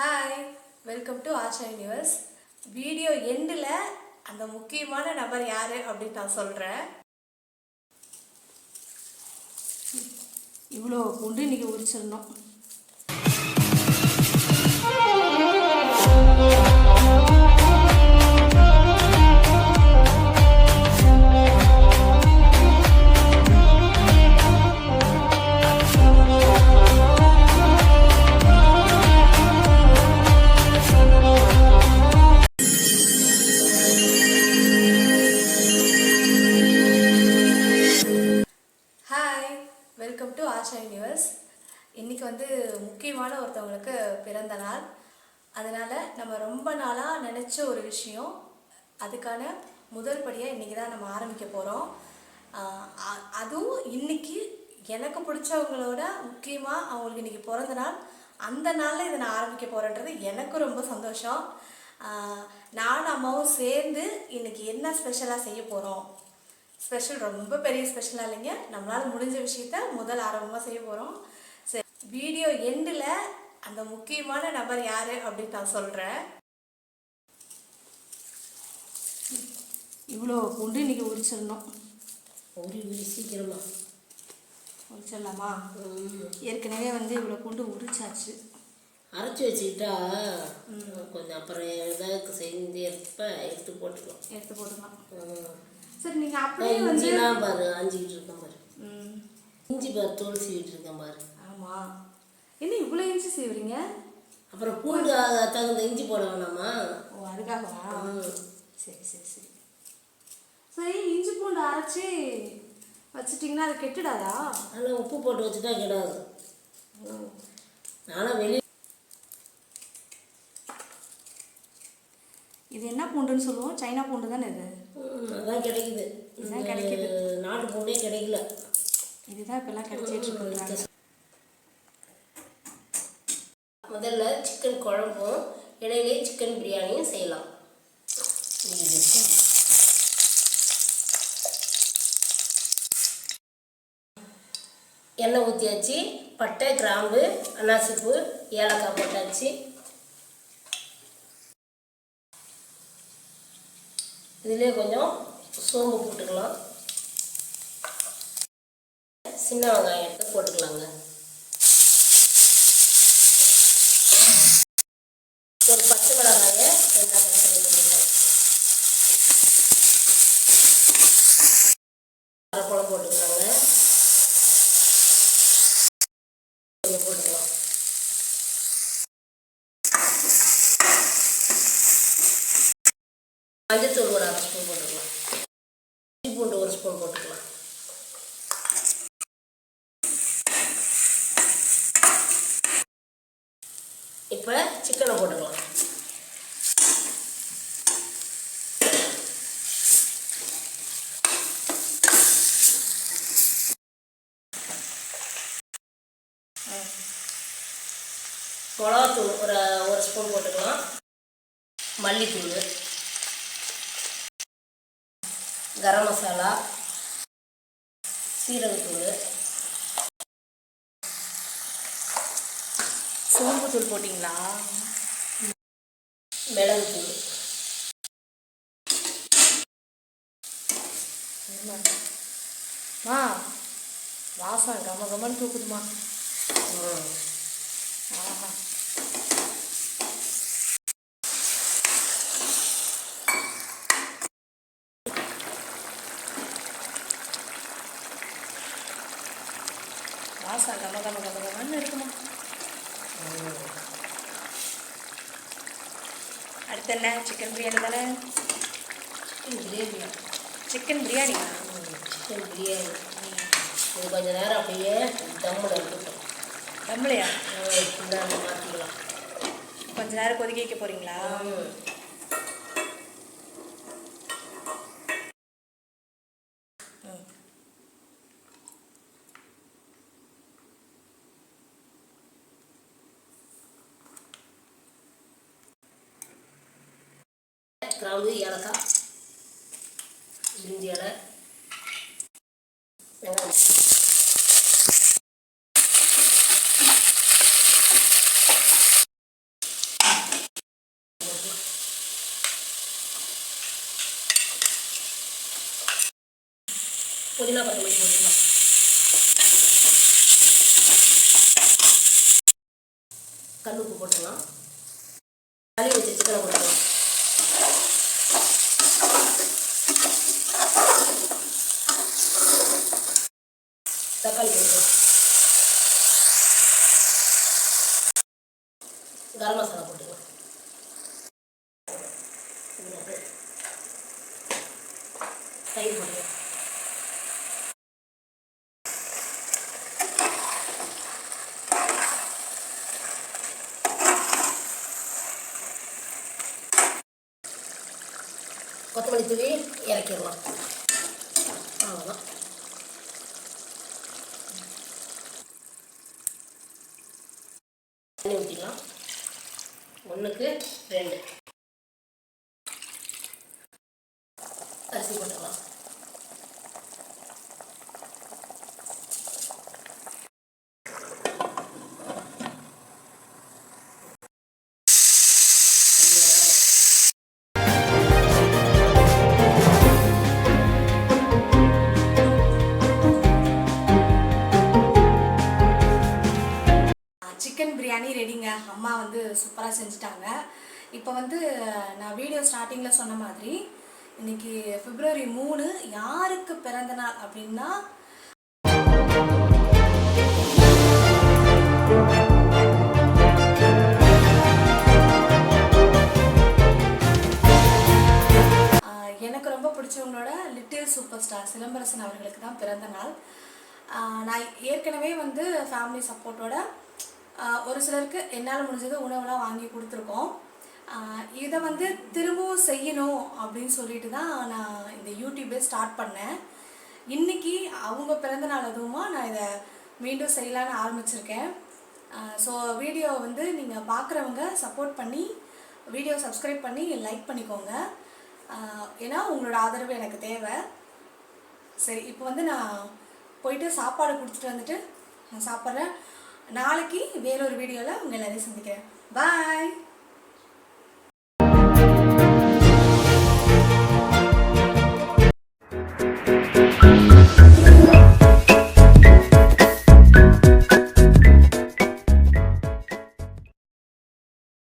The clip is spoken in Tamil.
Hi welcome to Asha universe video எண்டில் அந்த முக்கியமான நபர் யார் அப்படின்னு நான் சொல்கிறேன் இவ்வளோ கொண்டு இன்றைக்கி உரிச்சிடணும் முக்கியமான ஒருத்தவங்களுக்கு பிறந்த நாள். அதனால் நம்ம ரொம்ப நாளாக நினச்ச ஒரு விஷயம் அதுக்கான முதல் படியாக இன்றைக்கி தான் நம்ம ஆரம்பிக்க போகிறோம் அதுவும் இன்னைக்கு எனக்கு பிடிச்சவங்களோட முக்கியமாக அவங்களுக்கு இன்றைக்கி பிறந்த நாள். அந்த நாளில் இதை நான் ஆரம்பிக்க போகிறேன்றது எனக்கு ரொம்ப சந்தோஷம். நானும் அம்மாவும் சேர்ந்து இன்றைக்கி என்ன ஸ்பெஷலாக செய்ய போகிறோம் ஸ்பெஷல் ரொம்ப பெரிய ஸ்பெஷலாக இல்லைங்க. நம்மளால் முடிஞ்ச விஷயத்த முதல் ஆரம்பமாக செய்ய போகிறோம் வீடியோ எண்டில் அந்த முக்கியமான நபர் யார் அப்படின்னு நான் சொல்கிறேன் இவ்வளோ பூண்டு இன்னைக்கு உரிச்சிடணும். ஒரு விடி சீக்கிரமா. உரிச்சிடலாமா. ஏற்கனவே வந்து இவ்வளோ பூண்டு உரிச்சாச்சு. அரைச்சி வச்சுக்கிட்டா கொஞ்சம் அப்புறம் ஏதாவது செஞ்சு எடுப்ப எடுத்து போட்டுக்கலாம். எடுத்து போட்டுக்கலாம். சரி நீங்கள் அப்படியே வந்து பாரு அஞ்சிக்கிட்டு இருக்கேன் பாரு. ம். இஞ்சி பாரு தோல் சீவிட்டு இருக்கேன் பாரு. ஆமாம் என்ன இவ்வளோ இன்ச்சு செய்வீங்க? அப்புறம் பூண்டு தகுந்த இஞ்சி போட வேணாமா? ஓ அதுக்காகவா. சரி சரி சரி. சரி இஞ்சி பூண்டு அரைச்சி வச்சிட்டிங்கன்னா அது கெட்டுடாதா? ஆனால் உப்பு போட்டு வச்சுட்டா கிடாது. நானும் வெளியே இது என்ன பூண்டுன்னு சொல்லுவோம்? சைனா பூண்டு தானே இது? அதான் கிடைக்குது. இதுதான் கிடைக்குது. நாட்டு பூண்டே கிடைக்கல. இதுதான் இப்பெல்லாம் கிடைச்சிட்டு இருக்குன்றாங்க. முதல்ல சிக்கன் குழம்பும் இடையிலே சிக்கன் பிரியாணியும் செய்யலாம். எண்ணெய் ஊற்றியாச்சு பட்டை கிராம்பு அன்னாசிப்பூ ஏலக்காய் போட்டாச்சு. இதிலே கொஞ்சம் சோம்பு போட்டுக்கலாம். சின்ன வெங்காயம் எடுத்து போட்டுக்கலாங்க ஒரு பச்சை மிளகாயை ரெண்டாக கட் பண்ணி போட்டுக்கலாம் அரைப்பழம் போட்டுக்கலாங்க கொஞ்சம் போட்டுக்கலாம் மஞ்சத்தூள் ஒரு அரை ஸ்பூன் போட்டுக்கலாம். இஞ்சி பூண்டு ஒரு ஸ்பூன் போட்டுக்கலாம். இப்போ சிக்கனை போட்டுக்கலாம். மிளகாத்தூள் ஒரு ஒரு ஸ்பூன் போட்டுக்கலாம். மல்லித்தூள். கரம் மசாலா சீரகத்தூள் சோம்பு தூள் போட்டிங்களா? மிளகுத்தூள். மா வாசம் கம கமன்னு தூக்குதுமா. ஆஹா. வாசம் கம கம கம கமன்னு இருக்குமா அடுத்து என்ன? சிக்கன் பிரியாணி தானே? கிரேவியா சிக்கன் பிரியாணி. சிக்கன் பிரியாணி. இது கொஞ்ச நேரம் அப்படியே தம்மில் இருக்கட்டும். இந்தாங்க மாற்றிக்கலாம் கொஞ்ச நேரம் கொதிக்க வைக்க போறீங்களா? நான்கு ஏலக்காய் பிரிஞ்சி இலை வெங்காயம். புதினா கொத்தமல்லி போட்டுக்கலாம். கல் உப்பு போட்டுக்கலாம். தயிர் போட்டுக்கலாம் கொத்தமல்லி தூவி இறக்கிடலாம். அவ்வளோதான் தண்ணி ஊற்றிக்கலாம் ஒன்றுக்கு ரெண்டு. அரிசி போட்டுக்கலாம். பிரியாணி ரெடிங்க. அம்மா வந்து சூப்பராக செஞ்சுட்டாங்க. இப்போ வந்து நான் வீடியோ ஸ்டார்டிங்கில் சொன்ன மாதிரி இன்னைக்கு பிப்ரவரி மூணு யாருக்கு பிறந்த நாள் அப்படின்னா எனக்கு ரொம்ப பிடிச்சவங்களோட லிட்டில் சூப்பர் ஸ்டார் சிலம்பரசன் அவர்களுக்கு தான் பிறந்த நாள். நான் ஏற்கனவே வந்து ஃபேமிலி சப்போர்ட்டோட ஒரு சிலருக்கு என்னால் முடிஞ்சது உணவுலாம் வாங்கி கொடுத்துருக்கோம். இதை வந்து திரும்பவும் செய்யணும் அப்படின்னு சொல்லிட்டு தான் நான் இந்த யூடியூப்பே ஸ்டார்ட் பண்ணேன். இன்னைக்கு அவங்க பிறந்த நாள் அதுவுமா நான் இதை மீண்டும் செய்யலான்னு ஆரம்பிச்சிருக்கேன். ஸோ வீடியோ வந்து நீங்கள் பார்க்குறவங்க சப்போர்ட் பண்ணி வீடியோ சப்ஸ்கிரைப் பண்ணி லைக் பண்ணிக்கோங்க. ஏன்னா உங்களோட ஆதரவு எனக்கு தேவை. சரி இப்போ வந்து நான் போயிட்டு சாப்பாடு கொடுத்துட்டு வந்துட்டு நான் சாப்பிட்றேன். நாளைக்கு வேறொரு வீடியோவில் உங்கள் எல்லாரையும் சந்திக்கிறேன். பாய்